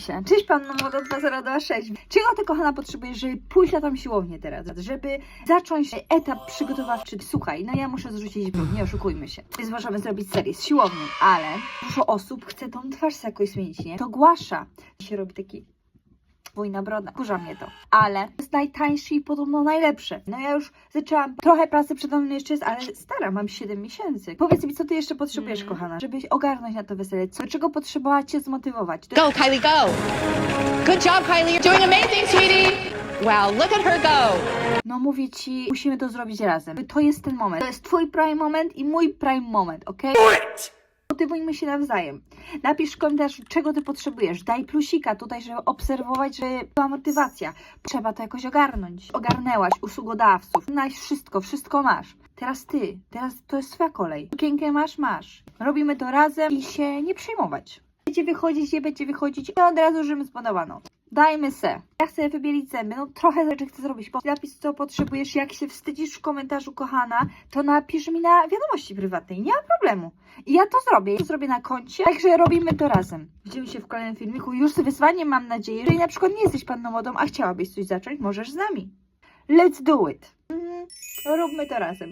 Się. Cześć Panno Moda 2026. Czego ty kochana potrzebujesz, żeby pójść na tą siłownię teraz? Żeby zacząć etap przygotowawczy? Słuchaj, no ja muszę zrzucić brud, nie oszukujmy się. Więc możemy zrobić serię z siłownią, ale dużo osób chce tą twarz jakoś zmienić, nie? To głasza. się robi taki Wojna broda. Kurza mnie to. Ale to jest najtańsze i podobno najlepsze. No ja już zaczęłam trochę pracy przede mną jeszcze jest, ale stara, mam 7 miesięcy. Powiedz mi, co ty jeszcze potrzebujesz, Mhm. kochana, żebyś ogarnąć na to wesele? Co, czego potrzebowała cię zmotywować? To Go, Kylie, go. Good job, Kylie. You're doing amazing, sweetie. Wow, look at her go. No mówię ci, musimy to zrobić razem. To jest ten moment. To jest twój prime moment i mój prime moment, okej? Motywujmy się nawzajem. Napisz w komentarzu, czego ty potrzebujesz. Daj plusika tutaj, żeby obserwować, że była motywacja. Trzeba to jakoś ogarnąć. Ogarnęłaś usługodawców. Znajdź wszystko, wszystko masz. Teraz ty. Teraz to jest twoja kolej. Sukienkę masz, masz. Robimy to razem i się nie przejmować. Będzie wychodzić, nie będzie wychodzić. I od razu żymy zbudowaną. Dajmy se. Ja chcę wybielić zęby. No trochę rzeczy chcę zrobić. Napisz co potrzebujesz. Jak się wstydzisz w komentarzu, kochana, to napisz mi na wiadomości prywatnej. Nie ma problemu. I ja to zrobię. Ja to zrobię na koncie. Także robimy to razem. Widzimy się w kolejnym filmiku. Już z wyzwaniem mam nadzieję. Jeżeli na przykład nie jesteś panną modą, a chciałabyś coś zacząć, możesz z nami. Let's do it. Mhm. Róbmy to razem.